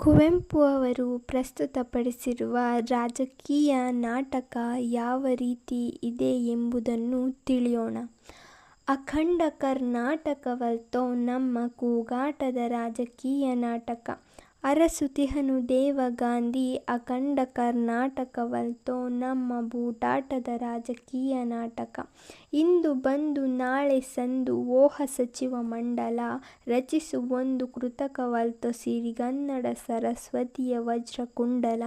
ಕುವೆಂಪು ಅವರು ಪ್ರಸ್ತುತಪಡಿಸಿರುವ ರಾಜಕೀಯ ನಾಟಕ ಯಾವ ರೀತಿ ಇದೆ ಎಂಬುದನ್ನು ತಿಳಿಯೋಣ. ಅಖಂಡ ಕರ್ನಾಟಕವಲ್ತೋ ನಮ್ಮ ಕೂಗಾಟದ ರಾಜಕೀಯ ನಾಟಕ. ಅರಸುತಿಹನು ದೇವ ಗಾಂಧಿ ಅಖಂಡ ಕರ್ನಾಟಕವಲ್ತೋ ನಮ್ಮ ಬೂಟಾಟದ ರಾಜಕೀಯ ನಾಟಕ. ಇಂದು ಬಂದು ನಾಳೆ ಸಂದು ಓಹ ಸಚಿವ ಮಂಡಲ ರಚಿಸುವೊಂದು ಕೃತಕವಲ್ತೋ ಸಿರಿಗನ್ನಡ ಸರಸ್ವತಿಯ ವಜ್ರಕುಂಡಲ.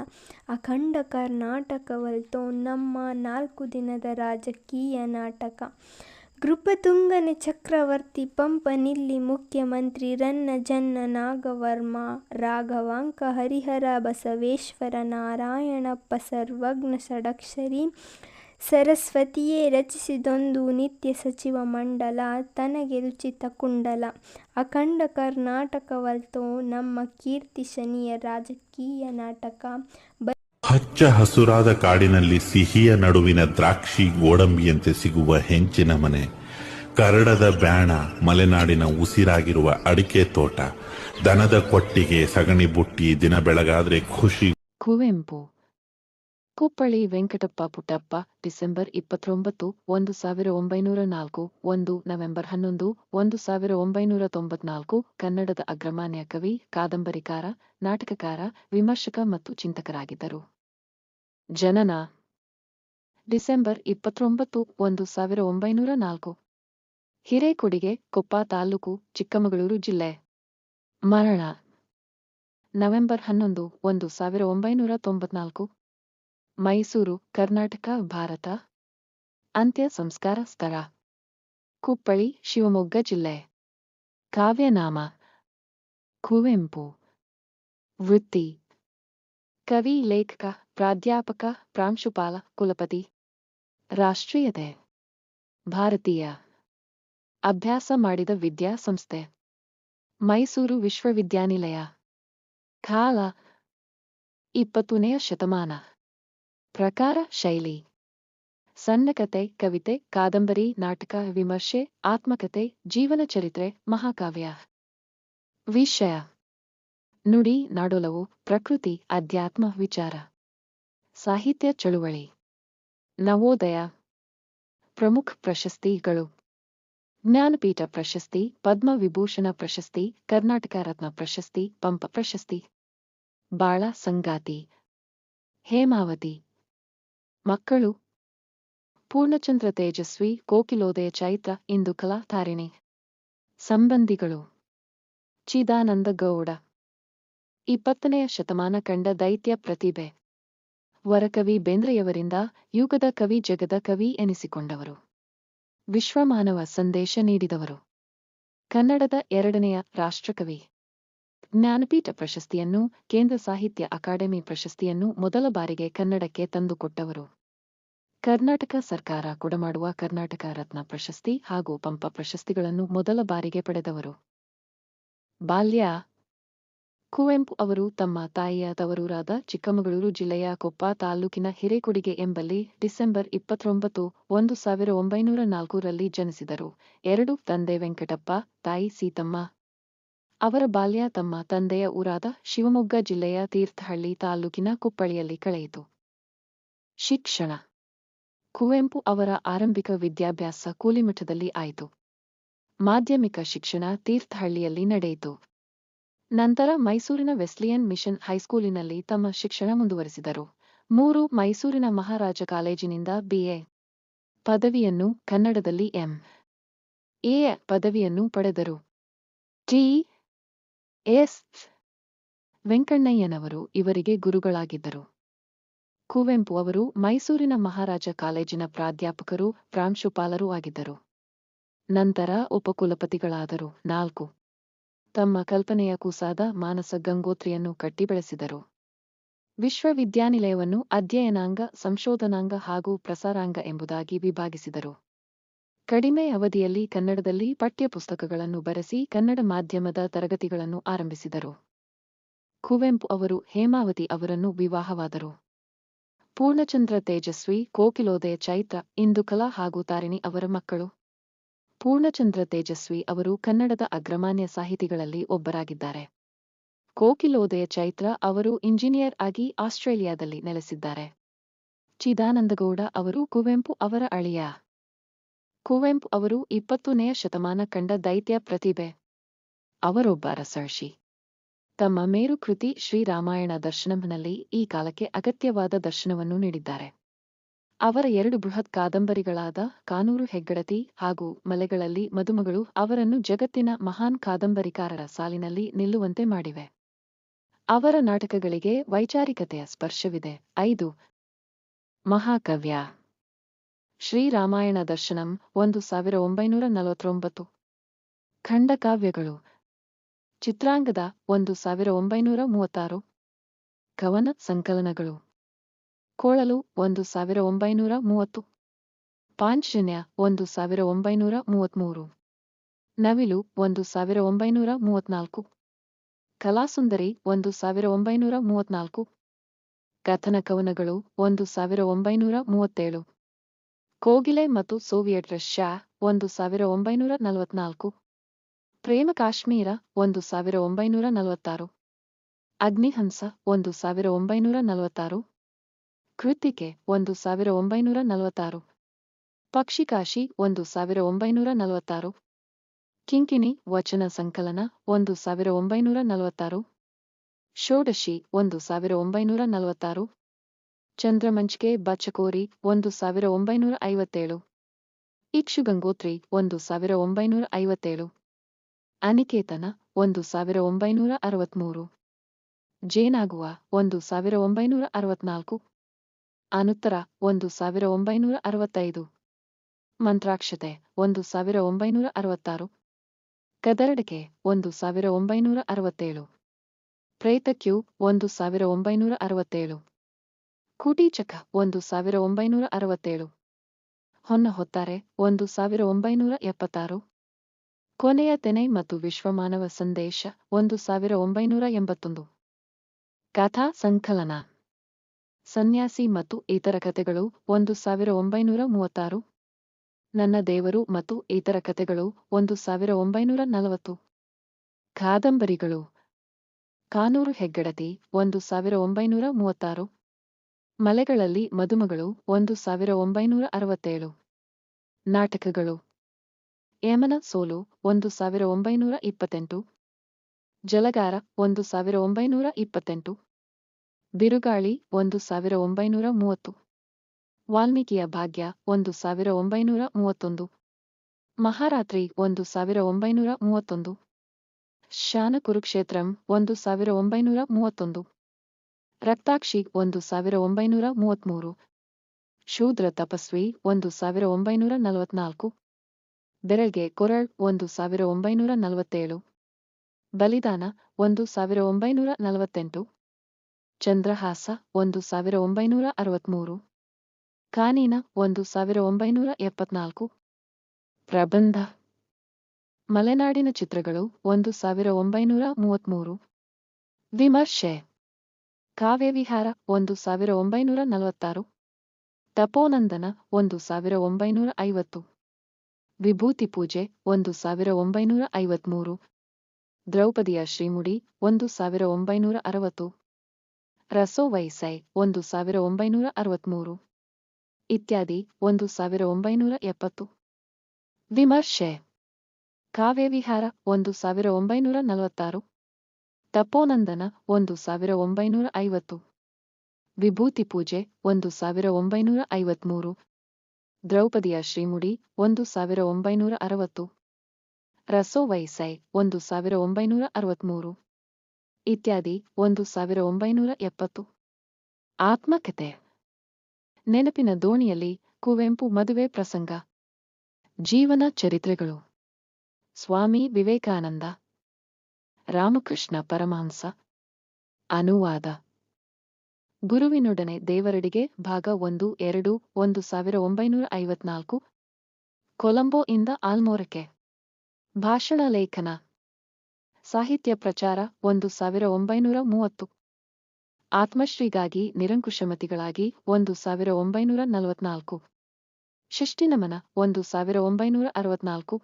ಅಖಂಡ ಕರ್ನಾಟಕವಲ್ತೋ ನಮ್ಮ ನಾಲ್ಕು ದಿನದ ರಾಜಕೀಯ ನಾಟಕ. ನೃಪತುಂಗನ ಚಕ್ರವರ್ತಿ ಪಂಪನಿಲ್ಲಿ ಮುಖ್ಯಮಂತ್ರಿ ರನ್ನ ಜನ್ನ ನಾಗವರ್ಮ, ರಾಘವಾಂಕ, ಹರಿಹರ ಬಸವೇಶ್ವರ ನಾರಾಯಣಪ್ಪ, ಸರ್ವಜ್ಞ ಷಡಕ್ಷರಿ ಸರಸ್ವತಿಯೇ ರಚಿಸಿದೊಂದು ನಿತ್ಯ ಸಚಿವ ಮಂಡಲ, ತನಗೆ ರುಚಿತ ಕುಂಡಲ. ಅಖಂಡ ಕರ್ನಾಟಕವಲ್ತೋ ನಮ್ಮ ಕೀರ್ತಿ ಶನಿಯ ರಾಜಕೀಯ ನಾಟಕ. ಹಚ್ಚ ಹಸುರಾದ ಕಾಡಿನಲ್ಲಿ ಸಿಹಿಯ ನಡುವಿನ ದ್ರಾಕ್ಷಿ ಗೋಡಂಬಿಯಂತೆ ಸಿಗುವ ಹೆಂಚಿನ ಮನೆ, ಕರಡದ ಬ್ಯಾಣ, ಮಲೆನಾಡಿನ ಉಸಿರಾಗಿರುವ ಅಡಿಕೆ ತೋಟ, ದನದ ಕೊಟ್ಟಿಗೆ, ಸಗಣಿ ಬುಟ್ಟಿ, ದಿನ ಬೆಳಗಾದ್ರೆ ಖುಷಿ. ಕುವೆಂಪು. ಕುಪ್ಪಳ್ಳಿ ವೆಂಕಟಪ್ಪ ಪುಟ್ಟಪ್ಪ, ಡಿಸೆಂಬರ್ ಇಪ್ಪತ್ತೊಂಬತ್ತು, ಒಂದು ಸಾವಿರ ಒಂಬೈನೂರ ನಾಲ್ಕು, ಒಂದು ನವೆಂಬರ್ ಹನ್ನೊಂದು, ಒಂದು ಸಾವಿರ ಒಂಬೈನೂರ ತೊಂಬತ್ನಾಲ್ಕು, ಕನ್ನಡದ ಅಗ್ರಮಾನ್ಯ ಕವಿ, ಕಾದಂಬರಿಕಾರ, ನಾಟಕಕಾರ, ವಿಮರ್ಶಕ ಮತ್ತು ಚಿಂತಕರಾಗಿದ್ದರು. ಜನನ. ಡಿಸೆಂಬರ್ ಇಪ್ಪತ್ತೊಂಬತ್ತು ಒಂದು ಸಾವಿರ ಒಂಬೈನೂರ ನಾಲ್ಕು. ಹಿರೇಕೊಡಿಗೆ, ಕೊಪ್ಪ ತಾಲೂಕು, ಚಿಕ್ಕಮಗಳೂರು ಜಿಲ್ಲೆ. ಮರಣ. ನವೆಂಬರ್ ಹನ್ನೊಂದು ಒಂದು ಸಾವಿರ ಒಂಬೈನೂರ ತೊಂಬತ್ನಾಲ್ಕು. ಮೈಸೂರು, ಕರ್ನಾಟಕ, ಭಾರತ. ಅಂತ್ಯ ಸಂಸ್ಕಾರ ಸ್ಥಳ. ಕುಪ್ಪಳಿ ಶಿವಮೊಗ್ಗ ಜಿಲ್ಲೆ. ಕಾವ್ಯನಾಮ. ಕುವೆಂಪು. ವೃತ್ತಿ. ಕವಿ, ಲೇಖಕ ಪ್ರಾಧ್ಯಾಪಕ ಪ್ರಾಂಶುಪಾಲ ಕುಲಪತಿ. ರಾಷ್ಟ್ರೀಯತೆ. ಭಾರತೀಯ. ಅಭ್ಯಾಸ ಮಾಡಿದ ವಿದ್ಯಾಸಂಸ್ಥೆ ಮೈಸೂರು ವಿಶ್ವವಿದ್ಯಾನಿಲಯ. ಕಾಲ ಇಪ್ಪತ್ತನೆಯ ಶತಮಾನ. ಪ್ರಕಾರ ಶೈಲಿ. ಸಣ್ಣಕತೆ ಕವಿತೆ, ಕಾದಂಬರಿ, ನಾಟಕ, ವಿಮರ್ಶೆ, ಆತ್ಮಕತೆ, ಜೀವನ ಚರಿತ್ರೆ, ಮಹಾಕಾವ್ಯ. ವಿಷಯ. ನುಡಿ, ನಾಡೋಲವು, ಪ್ರಕೃತಿ, ಅಧ್ಯಾತ್ಮ ವಿಚಾರ. ಸಾಹಿತ್ಯ ಚಳುವಳಿ. ನವೋದಯ. ಪ್ರಮುಖ ಪ್ರಶಸ್ತಿಗಳು. ಜ್ಞಾನಪೀಠ ಪ್ರಶಸ್ತಿ, ಪದ್ಮವಿಭೂಷಣ ಪ್ರಶಸ್ತಿ, ಕರ್ನಾಟಕ ರತ್ನ ಪ್ರಶಸ್ತಿ, ಪಂಪ ಪ್ರಶಸ್ತಿ. ಬಾಳ ಸಂಗಾತಿ. ಹೇಮಾವತಿ. ಮಕ್ಕಳು. ಪೂರ್ಣಚಂದ್ರ ತೇಜಸ್ವಿ, ಕೋಕಿಲೋದಯ ಚೈತ್ರ, ಇಂದು ಕಲಾ ತಾರಿಣಿ. ಸಂಬಂಧಿಗಳು. ಚಿದಾನಂದ ಗೌಡ. ಇಪ್ಪತ್ತನೆಯ ಶತಮಾನ ಕಂಡ ದೈತ್ಯ ಪ್ರತಿಭೆ. ವರಕವಿ ಬೇಂದ್ರೆಯವರಿಂದ ಯುಗದ ಕವಿ ಜಗದ ಕವಿ ಎನಿಸಿಕೊಂಡವರು. ವಿಶ್ವಮಾನವ ಸಂದೇಶ ನೀಡಿದವರು. ಕನ್ನಡದ ಎರಡನೆಯ ರಾಷ್ಟ್ರಕವಿ. ಜ್ಞಾನಪೀಠ ಪ್ರಶಸ್ತಿಯನ್ನು ಕೇಂದ್ರ ಸಾಹಿತ್ಯ ಅಕಾಡೆಮಿ ಪ್ರಶಸ್ತಿಯನ್ನು ಮೊದಲ ಬಾರಿಗೆ ಕನ್ನಡಕ್ಕೆ ತಂದುಕೊಟ್ಟವರು ಕರ್ನಾಟಕ ಸರ್ಕಾರ ಕೊಡಮಾಡುವ ಕರ್ನಾಟಕ ರತ್ನ ಪ್ರಶಸ್ತಿ ಹಾಗೂ ಪಂಪ ಪ್ರಶಸ್ತಿಗಳನ್ನು ಮೊದಲ ಬಾರಿಗೆ ಪಡೆದವರು. ಬಾಲ್ಯ ಕುವೆಂಪು ಅವರು ತಮ್ಮ ತಾಯಿಯ ತವರೂರಾದ ಚಿಕ್ಕಮಗಳೂರು ಜಿಲ್ಲೆಯ ಕೊಪ್ಪ ತಾಲೂಕಿನ ಹಿರೇಕೊಡಿಗೆ ಎಂಬಲ್ಲಿ ಡಿಸೆಂಬರ್ ಇಪ್ಪತ್ತೊಂಬತ್ತು ಒಂದು ಸಾವಿರ ಒಂಬೈನೂರ ನಾಲ್ಕರಲ್ಲಿ ಜನಿಸಿದರು. ಎರಡು ತಂದೆ ವೆಂಕಟಪ್ಪ, ತಾಯಿ ಸೀತಮ್ಮ. ಅವರ ಬಾಲ್ಯ ತಮ್ಮ ತಂದೆಯ ಊರಾದ ಶಿವಮೊಗ್ಗ ಜಿಲ್ಲೆಯ ತೀರ್ಥಹಳ್ಳಿ ತಾಲೂಕಿನ ಕುಪ್ಪಳಿಯಲ್ಲಿ ಕಳೆಯಿತು. ಶಿಕ್ಷಣ. ಕುವೆಂಪು ಅವರ ಆರಂಭಿಕ ವಿದ್ಯಾಭ್ಯಾಸ ಕೂಲಿಮಠದಲ್ಲಿ ಆಯಿತು. ಮಾಧ್ಯಮಿಕ ಶಿಕ್ಷಣ ತೀರ್ಥಹಳ್ಳಿಯಲ್ಲಿ ನಡೆಯಿತು. ನಂತರ ಮೈಸೂರಿನ ವೆಸ್ಲಿಯನ್ ಮಿಷನ್ ಹೈಸ್ಕೂಲಿನಲ್ಲಿ ತಮ್ಮ ಶಿಕ್ಷಣ ಮುಂದುವರೆಸಿದರು. ಮೂರು, ಮೈಸೂರಿನ ಮಹಾರಾಜ ಕಾಲೇಜಿನಿಂದ ಬಿಎ ಪದವಿಯನ್ನು ಕನ್ನಡದಲ್ಲಿ ಎಂ. ಎ. ಪದವಿಯನ್ನು ಪಡೆದರು. ಟಿ. ಎಸ್. ವೆಂಕಣ್ಣಯ್ಯನವರು ಇವರಿಗೆ ಗುರುಗಳಾಗಿದ್ದರು. ಕುವೆಂಪು ಅವರು ಮೈಸೂರಿನ ಮಹಾರಾಜ ಕಾಲೇಜಿನ ಪ್ರಾಧ್ಯಾಪಕರು, ಪ್ರಾಂಶುಪಾಲರೂ ಆಗಿದ್ದರು. ನಂತರ ಉಪಕುಲಪತಿಗಳಾದರು. ನಾಲ್ಕು ತಮ್ಮ ಕಲ್ಪನೆಯ ಕೂಸಾದ ಮಾನಸ ಗಂಗೋತ್ರಿಯನ್ನು ಕಟ್ಟಿಬೆಳೆಸಿದರು. ವಿಶ್ವವಿದ್ಯಾನಿಲಯವನ್ನು ಅಧ್ಯಯನಾಂಗ, ಸಂಶೋಧನಾಂಗ ಹಾಗೂ ಪ್ರಸಾರಾಂಗ ಎಂಬುದಾಗಿ ವಿಭಾಗಿಸಿದರು. ಕಡಿಮೆ ಅವಧಿಯಲ್ಲಿ ಕನ್ನಡದಲ್ಲಿ ಪಠ್ಯಪುಸ್ತಕಗಳನ್ನು ಬರೆಸಿ ಕನ್ನಡ ಮಾಧ್ಯಮದ ತರಗತಿಗಳನ್ನು ಆರಂಭಿಸಿದರು. ಕುವೆಂಪು ಅವರು, ಹೇಮಾವತಿ ಅವರನ್ನು ವಿವಾಹವಾದರು. ಪೂರ್ಣಚಂದ್ರ ತೇಜಸ್ವಿ, ಕೋಕಿಲೋದಯ ಚೈತ್ರ, ಇಂದುಕಲಾ ಹಾಗೂ ತಾರಿಣಿ ಅವರ ಮಕ್ಕಳು. ಪೂರ್ಣಚಂದ್ರ ತೇಜಸ್ವಿ ಅವರು ಕನ್ನಡದ ಅಗ್ರಮಾನ್ಯ ಸಾಹಿತಿಗಳಲ್ಲಿ ಒಬ್ಬರಾಗಿದ್ದಾರೆ. ಕೋಕಿಲೋದಯ ಚೈತ್ರ ಅವರು ಇಂಜಿನಿಯರ್ ಆಗಿ ಆಸ್ಟ್ರೇಲಿಯಾದಲ್ಲಿ ನೆಲೆಸಿದ್ದಾರೆ. ಚಿದಾನಂದಗೌಡ ಅವರು ಕುವೆಂಪು ಅವರ ಅಳಿಯ. ಕುವೆಂಪು ಅವರು ಇಪ್ಪತ್ತನೆಯ ಶತಮಾನ ಕಂಡ ದೈತ್ಯ ಪ್ರತಿಭೆ. ಅವರೊಬ್ಬ ರಸರ್ಷಿ ತಮ್ಮ ಮೇರುಕೃತಿ ಶ್ರೀರಾಮಾಯಣ ದರ್ಶನಂನಲ್ಲಿ ಈ ಕಾಲಕ್ಕೆ ಅಗತ್ಯವಾದ ದರ್ಶನವನ್ನು ನೀಡಿದ್ದಾರೆ. ಅವರ ಎರಡು ಬೃಹತ್ ಕಾದಂಬರಿಗಳಾದ ಕಾನೂರು ಹೆಗ್ಗಡತಿ ಹಾಗೂ ಮಲೆಗಳಲ್ಲಿ ಮದುಮಗಳು ಅವರನ್ನು ಜಗತ್ತಿನ ಮಹಾನ್ ಕಾದಂಬರಿಕಾರರ ಸಾಲಿನಲ್ಲಿ ನಿಲ್ಲುವಂತೆ ಮಾಡಿವೆ. ಅವರ ನಾಟಕಗಳಿಗೆ ವೈಚಾರಿಕತೆಯ ಸ್ಪರ್ಶವಿದೆ. ಐದು. ಮಹಾಕವ್ಯ. ಶ್ರೀರಾಮಾಯಣ ದರ್ಶನಂ ಒಂದು ಸಾವಿರ ಒಂಬೈನೂರ ನಲವತ್ತೊಂಬತ್ತು. ಖಂಡಕಾವ್ಯಗಳು. ಚಿತ್ರಾಂಗದ ಒಂದು ಸಾವಿರ ಒಂಬೈನೂರ ಮೂವತ್ತಾರು. ಕವನ ಸಂಕಲನಗಳು. ಕೊಳಲು ಒಂದು ಸಾವಿರ ಒಂಬೈನೂರ ಮೂವತ್ತು. ಪಾಂಚಜನ್ಯ ಒಂದು ಸಾವಿರ ಒಂಬೈನೂರ ಮೂವತ್ಮೂರು. ನವಿಲು ಒಂದು ಸಾವಿರ ಒಂಬೈನೂರ ಮೂವತ್ನಾಲ್ಕು. ಕಲಾಸುಂದರಿ ಒಂದು ಸಾವಿರ ಒಂಬೈನೂರ ಮೂವತ್ನಾಲ್ಕು. ಕಥನ ಕವನಗಳು ಒಂದು ಸಾವಿರ ಒಂಬೈನೂರ ಮೂವತ್ತೇಳು. ಕೋಗಿಲೆ ಮತ್ತು ಸೋವಿಯಟ್ ರಷ್ಯಾ ಒಂದು ಸಾವಿರ ಒಂಬೈನೂರ ನಲವತ್ನಾಲ್ಕು. ಪ್ರೇಮ ಕಾಶ್ಮೀರ ಒಂದು ಸಾವಿರ ಒಂಬೈನೂರ ನಲವತ್ತಾರು. ಅಗ್ನಿಹಂಸ ಒಂದು ಸಾವಿರ ಒಂಬೈನೂರ ನಲವತ್ತಾರು. ಕೃತಿಕೆ ಒಂದು ಸಾವಿರ ಒಂಬೈನೂರ ನಲವತ್ತಾರು. ಪಕ್ಷಿಕಾಶಿ ಒಂದು ಸಾವಿರ ಒಂಬೈನೂರ ನಲವತ್ತಾರು. ಕಿಂಕಿಣಿ ವಚನ ಸಂಕಲನ ಒಂದು ಸಾವಿರ ಒಂಬೈನೂರ ನಲವತ್ತಾರು. ಷೋಡಶಿ ಒಂದು ಸಾವಿರ ಒಂಬೈನೂರ ನಲವತ್ತಾರು. ಚಂದ್ರಮಂಚಿಕೆ ಬಚ್ಚಕೋರಿ ಒಂದು ಸಾವಿರ ಒಂಬೈನೂರ ಐವತ್ತೇಳು. ಇಕ್ಷುಗಂಗೋತ್ರಿ ಒಂದು ಸಾವಿರ ಒಂಬೈನೂರ ಐವತ್ತೇಳು. ಅನಿಕೇತನ ಒಂದು ಸಾವಿರ ಒಂಬೈನೂರ ಅರವತ್ಮೂರು. ಜೇನಾಗುವ ಒಂದು ಸಾವಿರ ಒಂಬೈನೂರ ಅರವತ್ನಾಲ್ಕು. ಅನುತ್ತರ, ಒಂದು ಸಾವಿರ ಒಂಬೈನೂರ ಅರವತ್ತೈದು. ಮಂತ್ರಾಕ್ಷತೆ, ಒಂದು ಸಾವಿರ ಒಂಬೈನೂರ ಅರವತ್ತಾರು. ಕದರಡಿಕೆ ಒಂದು ಸಾವಿರ ಒಂಬೈನೂರ ಅರವತ್ತೇಳು. ಪ್ರೇತಕ್ಯೂ, ಒಂದು ಸಾವಿರ ಒಂಬೈನೂರ ಅರವತ್ತೇಳು. ಕೂಟೀಚಕ, ಒಂದು ಸಾವಿರ ಒಂಬೈನೂರ ಅರವತ್ತೇಳು. ಹೊನ್ನ ಹೊತ್ತಾರೆ, ಒಂದು ಸಾವಿರ ಒಂಬೈನೂರ ಎಪ್ಪತ್ತಾರು. ಕೊನೆಯ ತೆನೆ ಮತ್ತು ವಿಶ್ವಮಾನವ ಸಂದೇಶ, ಒಂದು ಸಾವಿರ ಒಂಬೈನೂರ ಎಂಬತ್ತೊಂದು. ಕಥಾ ಸಂಕಲನ. ಸನ್ಯಾಸಿ ಮತ್ತು ಇತರ ಕಥೆಗಳು, ಒಂದು ಸಾವಿರ ಒಂಬೈನೂರ ಮೂವತ್ತಾರು. ನನ್ನ ದೇವರು ಮತ್ತು ಇತರ ಕಥೆಗಳು, ಒಂದು ಸಾವಿರ ಒಂಬೈನೂರ ನಲವತ್ತು. ಕಾದಂಬರಿಗಳು. ಕಾನೂರು ಹೆಗ್ಗಡತಿ, ಒಂದು ಸಾವಿರ ಒಂಬೈನೂರ ಮೂವತ್ತಾರು. ಮಲೆಗಳಲ್ಲಿ ಮದುಮಗಳು, ಒಂದು ಸಾವಿರ ಒಂಬೈನೂರ ಅರವತ್ತೇಳು. ನಾಟಕಗಳು. ಯಮನ ಸೋಲು, ಒಂದು ಸಾವಿರ ಒಂಬೈನೂರ ಇಪ್ಪತ್ತೆಂಟು. ಜಲಗಾರ, ಒಂದು ಸಾವಿರ ಒಂಬೈನೂರ ಇಪ್ಪತ್ತೆಂಟು. ಬಿರುಗಾಳಿ ಒಂದು ಸಾವಿರ ಒಂಬೈನೂರ ಮೂವತ್ತು. ವಾಲ್ಮೀಕಿಯ ಭಾಗ್ಯ ಒಂದು ಸಾವಿರ ಒಂಬೈನೂರ ಮೂವತ್ತೊಂದು. ಮಹಾರಾತ್ರಿ ಒಂದು ಸಾವಿರ ಒಂಬೈನೂರ ಮೂವತ್ತೊಂದು. ಶಾನ ಕುರುಕ್ಷೇತ್ರಂ ಒಂದು ಸಾವಿರ ಒಂಬೈನೂರ ಮೂವತ್ತೊಂದು. ರಕ್ತಾಕ್ಷಿ ಒಂದು ಸಾವಿರ ಒಂಬೈನೂರ ಮೂವತ್ಮೂರು. ಶೂದ್ರ ತಪಸ್ವಿ ಒಂದು ಸಾವಿರ ಒಂಬೈನೂರ ನಲವತ್ನಾಲ್ಕು. ಬೆರಳ್ಗೆ ಕೊರಳ್ ಒಂದು ಸಾವಿರ ಒಂಬೈನೂರ ನಲವತ್ತೇಳು. ಬಲಿದಾನ ಒಂದು ಸಾವಿರ ಒಂಬೈನೂರ ನಲವತ್ತೆಂಟು. ಚಂದ್ರಹಾಸ, ಒಂದು ಸಾವಿರ ಒಂಬೈನೂರ ಅರವತ್ಮೂರು. ಕಾನೀನ, ಒಂದು ಸಾವಿರ ಒಂಬೈನೂರ ಎಪ್ಪತ್ನಾಲ್ಕು. ಪ್ರಬಂಧ. ಮಲೆನಾಡಿನ ಚಿತ್ರಗಳು, ಒಂದು ಸಾವಿರ ಒಂಬೈನೂರ ಮೂವತ್ಮೂರು. ವಿಮರ್ಶೆ. ಕಾವ್ಯವಿಹಾರ, ಒಂದು ಸಾವಿರ ಒಂಬೈನೂರ ನಲವತ್ತಾರು. ತಪೋನಂದನ, ಒಂದು ಸಾವಿರ ಒಂಬೈನೂರ ಐವತ್ತು. ವಿಭೂತಿ ಪೂಜೆ, ಒಂದು ಸಾವಿರ ಒಂಬೈನೂರ ಐವತ್ಮೂರು. ದ್ರೌಪದಿಯ ಶ್ರೀಮುಡಿ, ಒಂದು ಸಾವಿರ ಒಂಬೈನೂರ ಅರವತ್ತು. ರಸೋವೈಸೈ ಒಂದು ಸಾವಿರ ಒಂಬೈನೂರ ಅರವತ್ಮೂರು. ಇತ್ಯಾದಿ, ಒಂದು ಸಾವಿರ ಒಂಬೈನೂರ ಎಪ್ಪತ್ತು. ವಿಮರ್ಶೆ. ಕಾವ್ಯವಿಹಾರ, ಒಂದು ಸಾವಿರ ಒಂಬೈನೂರ ನಲವತ್ತಾರು. ತಪೋನಂದನ, ಒಂದು ಸಾವಿರ ಒಂಬೈನೂರ ಐವತ್ತು. ವಿಭೂತಿ ಪೂಜೆ, ಒಂದು ಸಾವಿರ ಒಂಬೈನೂರ ಐವತ್ಮೂರು. ದ್ರೌಪದಿಯ ಶ್ರೀಮುಡಿ, ಒಂದು ಸಾವಿರ ಒಂಬೈನೂರ ಅರವತ್ತು. ರಸೋವೈಸೈ ಒಂದು ಸಾವಿರ ಒಂಬೈನೂರ ಅರವತ್ಮೂರು. ಇತ್ಯಾದಿ ಒಂದು ಸಾವಿರ ಒಂಬೈನೂರ ಎಪ್ಪತ್ತು. ಆತ್ಮಕತೆ ನೆನಪಿನ ದೋಣಿಯಲ್ಲಿ ಕುವೆಂಪು ಮದುವೆ ಪ್ರಸಂಗ. ಜೀವನ ಚರಿತ್ರೆಗಳು. ಸ್ವಾಮಿ ವಿವೇಕಾನಂದ. ರಾಮಕೃಷ್ಣ ಪರಮಹಂಸ. ಅನುವಾದ. ಗುರುವಿನೊಡನೆ ದೇವರಡಿಗೆ ಭಾಗ ಒಂದು, ಎರಡು, ಒಂದು ಸಾವಿರ ಒಂಬೈನೂರ ಐವತ್ನಾಲ್ಕು. ಕೊಲಂಬೋ ಇಂದ ಆಲ್ಮೋರಕ್ಕೆ. ಭಾಷಣ ಲೇಖನ. ಸಾಹಿತ್ಯ ಪ್ರಚಾರ ಒಂದು ಸಾವಿರ ಒಂಬೈನೂರ ಮೂವತ್ತು. ಆತ್ಮಶ್ರೀಗಾಗಿ ನಿರಂಕುಶಮತಿಗಳಾಗಿ ಒಂದು ಸಾವಿರ ಒಂಬೈನೂರ ನಲವತ್ನಾಲ್ಕು. ಶಿಷ್ಟಿನಮನ ಒಂದು ಸಾವಿರ ಒಂಬೈನೂರ ಅರವತ್ನಾಲ್ಕು.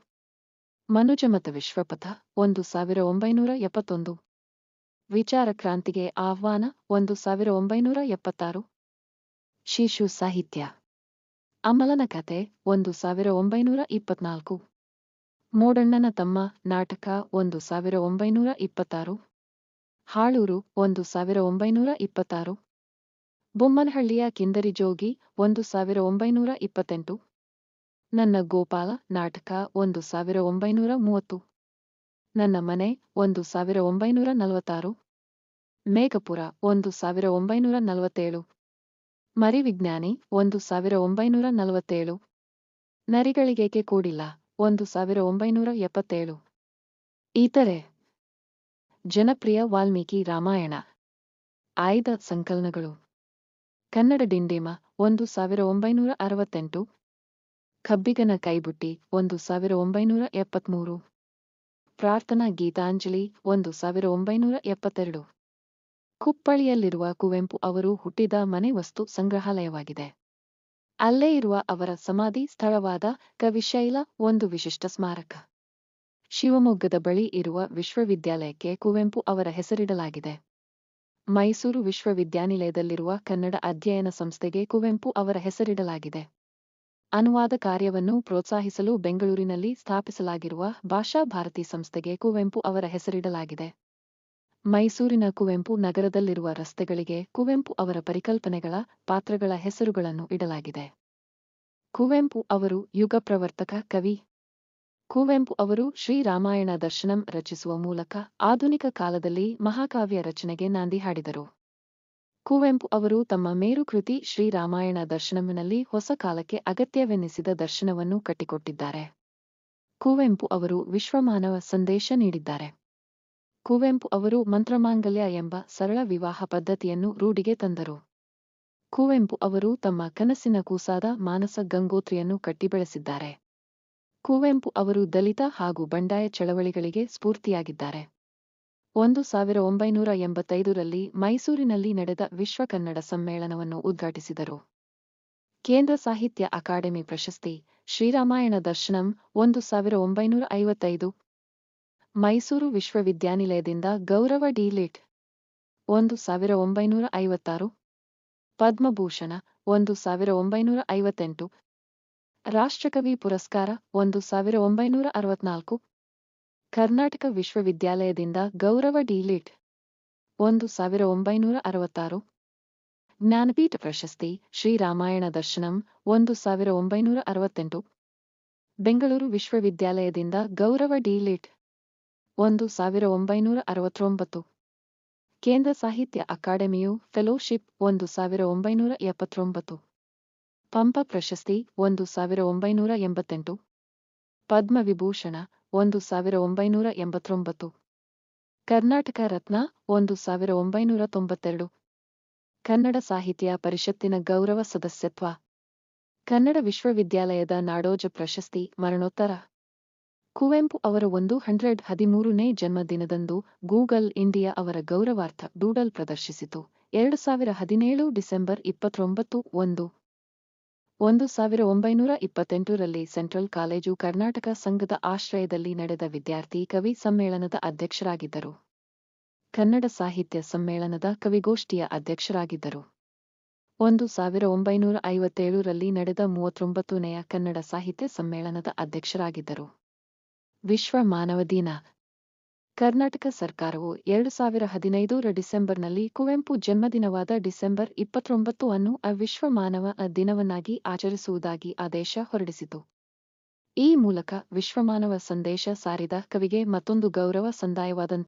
ಮನುಜಮತ ವಿಶ್ವಪಥ ಒಂದು ಸಾವಿರ ಒಂಬೈನೂರ ಎಪ್ಪತ್ತೊಂದು. ವಿಚಾರ ಕ್ರಾಂತಿಗೆ ಆಹ್ವಾನ ಒಂದು ಸಾವಿರ ಒಂಬೈನೂರ ಎಪ್ಪತ್ತಾರು. ಶಿಶು ಸಾಹಿತ್ಯ. ಅಮಲನ ಕತೆ ಒಂದು ಸಾವಿರ ಒಂಬೈನೂರ ಇಪ್ಪತ್ನಾಲ್ಕು. ಮೋಡಣ್ಣನ ತಮ್ಮ ನಾಟಕ ಒಂದು ಸಾವಿರ ಒಂಬೈನೂರ ಇಪ್ಪತ್ತಾರು. ಹಾಳೂರು ಒಂದು ಸಾವಿರ ಒಂಬೈನೂರ ಇಪ್ಪತ್ತಾರು. ಬೊಮ್ಮನಹಳ್ಳಿಯ ಕಿಂದರಿ ಜೋಗಿ ಒಂದು ಸಾವಿರ ಒಂಬೈನೂರ ಇಪ್ಪತ್ತೆಂಟು. ನನ್ನ ಗೋಪಾಲ ನಾಟಕ ಒಂದು ಸಾವಿರ ಒಂಬೈನೂರ ಮೂವತ್ತು. ನನ್ನ ಮನೆ ಒಂದು ಸಾವಿರ ಒಂಬೈನೂರ ನಲವತ್ತಾರು. ಮೇಘಪುರ ಒಂದು ಸಾವಿರ ಒಂಬೈನೂರ ನಲವತ್ತೇಳು. ಮರಿವಿಜ್ಞಾನಿ ಒಂದು ಸಾವಿರ ಒಂಬೈನೂರ ನಲವತ್ತೇಳು. ನರಿಗಳಿಗೇಕೆ ಕೂಡಿಲ್ಲ? ಒಂದು ಸಾವಿರ ಒಂಬೈನೂರ ಎಪ್ಪತ್ತೇಳು. ಈತರೆ, ಜನಪ್ರಿಯ ವಾಲ್ಮೀಕಿ ರಾಮಾಯಣ. ಆಯ್ದ ಸಂಕಲನಗಳು. ಕನ್ನಡ ಡಿಂಡೇಮ, ಒಂದು ಸಾವಿರ ಒಂಬೈನೂರ ಅರವತ್ತೆಂಟು. ಕಬ್ಬಿಗನ ಕೈಬುಟ್ಟಿ, ಒಂದು ಸಾವಿರ ಒಂಬೈನೂರ ಎಪ್ಪತ್ಮೂರು. ಪ್ರಾರ್ಥನಾ ಗೀತಾಂಜಲಿ, ಒಂದು ಸಾವಿರ ಒಂಬೈನೂರ ಎಪ್ಪತ್ತೆರಡು. ಕುಪ್ಪಳಿಯಲ್ಲಿರುವ ಕುವೆಂಪು ಅವರು ಹುಟ್ಟಿದ ಮನೆ ವಸ್ತು ಸಂಗ್ರಹಾಲಯವಾಗಿದೆ. ಅಲ್ಲೇ ಇರುವ ಅವರ ಸಮಾಧಿ ಸ್ಥಳವಾದ ಕವಿಶೈಲ ಒಂದು ವಿಶಿಷ್ಟ ಸ್ಮಾರಕ. ಶಿವಮೊಗ್ಗದ ಬಳಿ ಇರುವ ವಿಶ್ವವಿದ್ಯಾಲಯಕ್ಕೆ ಕುವೆಂಪು ಅವರ ಹೆಸರಿಡಲಾಗಿದೆ. ಮೈಸೂರು ವಿಶ್ವವಿದ್ಯಾನಿಲಯದಲ್ಲಿರುವ ಕನ್ನಡ ಅಧ್ಯಯನ ಸಂಸ್ಥೆಗೆ ಕುವೆಂಪು ಅವರ ಹೆಸರಿಡಲಾಗಿದೆ. ಅನುವಾದ ಕಾರ್ಯವನ್ನು ಪ್ರೋತ್ಸಾಹಿಸಲು ಬೆಂಗಳೂರಿನಲ್ಲಿ ಸ್ಥಾಪಿಸಲಾಗಿರುವ ಭಾಷಾ ಭಾರತಿ ಸಂಸ್ಥೆಗೆ ಕುವೆಂಪು ಅವರ ಹೆಸರಿಡಲಾಗಿದೆ. ಮೈಸೂರಿನ ಕುವೆಂಪು ನಗರದಲ್ಲಿರುವ ರಸ್ತೆಗಳಿಗೆ ಕುವೆಂಪು ಅವರ ಪರಿಕಲ್ಪನೆಗಳ, ಪಾತ್ರಗಳ ಹೆಸರುಗಳನ್ನು ಇಡಲಾಗಿದೆ. ಕುವೆಂಪು ಅವರು ಯುಗ ಪ್ರವರ್ತಕ ಕವಿ. ಕುವೆಂಪು ಅವರು ಶ್ರೀರಾಮಾಯಣ ದರ್ಶನಂ ರಚಿಸುವ ಮೂಲಕ ಆಧುನಿಕ ಕಾಲದಲ್ಲಿ ಮಹಾಕಾವ್ಯ ರಚನೆಗೆ ನಾಂದಿ ಹಾಡಿದರು. ಕುವೆಂಪು ಅವರು ತಮ್ಮ ಮೇರುಕೃತಿ ಶ್ರೀರಾಮಾಯಣ ದರ್ಶನಂನಲ್ಲಿ ಹೊಸ ಕಾಲಕ್ಕೆ ಅಗತ್ಯವೆನ್ನಿಸಿದ ದರ್ಶನವನ್ನು ಕಟ್ಟಿಕೊಟ್ಟಿದ್ದಾರೆ. ಕುವೆಂಪು ಅವರು ವಿಶ್ವಮಾನವ ಸಂದೇಶ ನೀಡಿದ್ದಾರೆ. ಕುವೆಂಪು ಅವರು ಮಂತ್ರಮಾಂಗಲ್ಯ ಎಂಬ ಸರಳ ವಿವಾಹ ಪದ್ಧತಿಯನ್ನು ರೂಢಿಗೆ ತಂದರು. ಕುವೆಂಪು ಅವರು ತಮ್ಮ ಕನಸಿನ ಕೂಸಾದ ಮಾನಸ ಗಂಗೋತ್ರಿಯನ್ನು ಕಟ್ಟಿಬೆಳೆಸಿದ್ದಾರೆ ಕುವೆಂಪು ಅವರು ದಲಿತ ಹಾಗೂ ಬಂಡಾಯ ಚಳವಳಿಗಳಿಗೆ ಸ್ಫೂರ್ತಿಯಾಗಿದ್ದಾರೆ. ಒಂದು ಸಾವಿರ ಒಂಬೈನೂರ ಎಂಬತ್ತೈದರಲ್ಲಿ ಮೈಸೂರಿನಲ್ಲಿ ನಡೆದ ವಿಶ್ವ ಕನ್ನಡ ಸಮ್ಮೇಳನವನ್ನು ಉದ್ಘಾಟಿಸಿದರು. ಕೇಂದ್ರ ಸಾಹಿತ್ಯ ಅಕಾಡೆಮಿ ಪ್ರಶಸ್ತಿ ಶ್ರೀರಾಮಾಯಣ ದರ್ಶನಂ ಒಂದು ಸಾವಿರ ಒಂಬೈನೂರ ಐವತ್ತೈದು ಮೈಸೂರು ವಿಶ್ವವಿದ್ಯಾನಿಲಯದಿಂದ ಗೌರವ ಡಿಲಿಟ್. ಒಂದು ಸಾವಿರ ಒಂಬೈನೂರ ಐವತ್ತಾರು. ಪದ್ಮಭೂಷಣ, ಒಂದು ಸಾವಿರ ಒಂಬೈನೂರ ಐವತ್ತೆಂಟು. ರಾಷ್ಟ್ರಕವಿ ಪುರಸ್ಕಾರ, ಒಂದು ಸಾವಿರ ಒಂಬೈನೂರ ಅರವತ್ನಾಲ್ಕು. ಕರ್ನಾಟಕ ವಿಶ್ವವಿದ್ಯಾಲಯದಿಂದ ಗೌರವ ಡಿಲಿಟ್. ಒಂದು ಸಾವಿರ ಒಂಬೈನೂರ ಅರವತ್ತಾರು. ಜ್ಞಾನಪೀಠ ಪ್ರಶಸ್ತಿ ಶ್ರೀರಾಮಾಯಣ ದರ್ಶನಂ, ಒಂದು ಸಾವಿರ ಒಂಬೈನೂರ ಅರವತ್ತೆಂಟು. ಬೆಂಗಳೂರು ವಿಶ್ವವಿದ್ಯಾಲಯದಿಂದ ಗೌರವ ಡಿಲಿಟ್. ಒಂದು ಸಾವಿರ ಒಂಬೈನೂರ ಅರವತ್ತೊಂಬತ್ತು. ಕೇಂದ್ರ ಸಾಹಿತ್ಯ ಅಕಾಡೆಮಿಯು ಫೆಲೋಶಿಪ್ ಒಂದು ಸಾವಿರ ಒಂಬೈನೂರ ಎಪ್ಪತ್ತೊಂಬತ್ತು. ಪಂಪ ಪ್ರಶಸ್ತಿ ಒಂದು ಸಾವಿರ ಒಂಬೈನೂರ ಎಂಬತ್ತೆಂಟು. ಪದ್ಮವಿಭೂಷಣ ಒಂದು ಸಾವಿರ ಒಂಬೈನೂರ ಎಂಬತ್ತೊಂಬತ್ತು. ಕರ್ನಾಟಕ ರತ್ನ ಒಂದು ಸಾವಿರ ಒಂಬೈನೂರ ತೊಂಬತ್ತೆರಡು. ಕನ್ನಡ ಸಾಹಿತ್ಯ ಪರಿಷತ್ತಿನ ಗೌರವ ಸದಸ್ಯತ್ವ. ಕನ್ನಡ ವಿಶ್ವವಿದ್ಯಾಲಯದ ನಾಡೋಜ ಪ್ರಶಸ್ತಿ ಮರಣೋತ್ತರ. ಕುವೆಂಪು ಅವರ ಒಂದು ಹಂಡ್ರೆಡ್ ಹದಿಮೂರನೇ ಜನ್ಮದಿನದಂದು ಗೂಗಲ್ ಇಂಡಿಯಾ ಅವರ ಗೌರವಾರ್ಥ ಡೂಡಲ್ ಪ್ರದರ್ಶಿಸಿತು. ಎರಡು ಸಾವಿರ ಹದಿನೇಳು ಡಿಸೆಂಬರ್ ಇಪ್ಪತ್ತೊಂಬತ್ತು ಒಂದು. ಒಂದು ಸಾವಿರ ಒಂಬೈನೂರ ಇಪ್ಪತ್ತೆಂಟರಲ್ಲಿ ಸೆಂಟ್ರಲ್ ಕಾಲೇಜು ಕರ್ನಾಟಕ ಸಂಘದ ಆಶ್ರಯದಲ್ಲಿ ನಡೆದ ವಿದ್ಯಾರ್ಥಿ ಕವಿ ಸಮ್ಮೇಳನದ ಅಧ್ಯಕ್ಷರಾಗಿದ್ದರು. ಕನ್ನಡ ಸಾಹಿತ್ಯ ಸಮ್ಮೇಳನದ ಕವಿಗೋಷ್ಠಿಯ ಅಧ್ಯಕ್ಷರಾಗಿದ್ದರು. ಒಂದು ಸಾವಿರ ಒಂಬೈನೂರ ಐವತ್ತೇಳರಲ್ಲಿ ನಡೆದ ಮೂವತ್ತೊಂಬತ್ತನೆಯ ಕನ್ನಡ ಸಾಹಿತ್ಯ ಸಮ್ಮೇಳನದ ಅಧ್ಯಕ್ಷರಾಗಿದ್ದರು. ವಿಶ್ವ ಮಾನವ ದಿನ. ಕರ್ನಾಟಕ ಸರ್ಕಾರವು ಎರಡು ಸಾವಿರ ಹದಿನೈದರ ಡಿಸೆಂಬರ್ನಲ್ಲಿ ಕುವೆಂಪು ಜನ್ಮದಿನವಾದ ಡಿಸೆಂಬರ್ ಇಪ್ಪತ್ತೊಂಬತ್ತು ಅನ್ನು ವಿಶ್ವ ಮಾನವ ದಿನವನ್ನಾಗಿ ಆಚರಿಸುವುದಾಗಿ ಆದೇಶ ಹೊರಡಿಸಿತು. ಈ ಮೂಲಕ ವಿಶ್ವಮಾನವ ಸಂದೇಶ ಸಾರಿದ ಕವಿಗೆ ಮತ್ತೊಂದು ಗೌರವ ಸಂದಾಯವಾದಂತೆ